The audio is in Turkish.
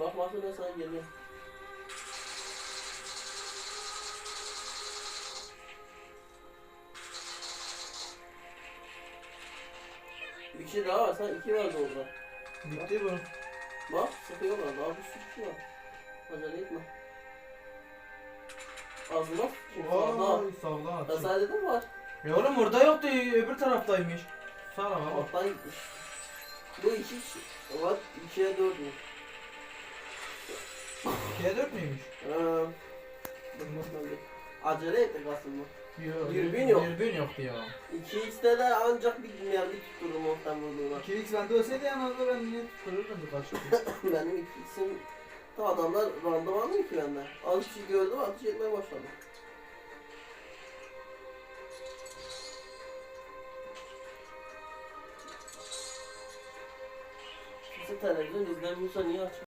Bakmasın ben sana geliyorum. Bir kişi daha var. Sen iki vardı orada. Bitti bu. Bak sıkıyorlar. Daha bir sürü kişi var. Acele etme. Ağzına sıkayım. Sağda. At. sana dedim var. Ya oğlum orada yoktu öbür taraftaymış. Sana bak. Alttan gitmiş. Bu iki kişi. Var. ikiye dört mü? 2'ye 4 müymüş? Ee, Acele ettik aslında. Yok. Dürbün yok. Dürbün yoktu ya. 2x'te de ancak bir mermi tuttururum ortam vurduğuna. 2x bende olsaydı yanında ben niye tuttururdum birkaç kere. Benim 2x'im da adamlar randımanlı ki benden. Az gördüm ateş etmeye başladı. Kimse televizyon izlemiyorsa niye açık?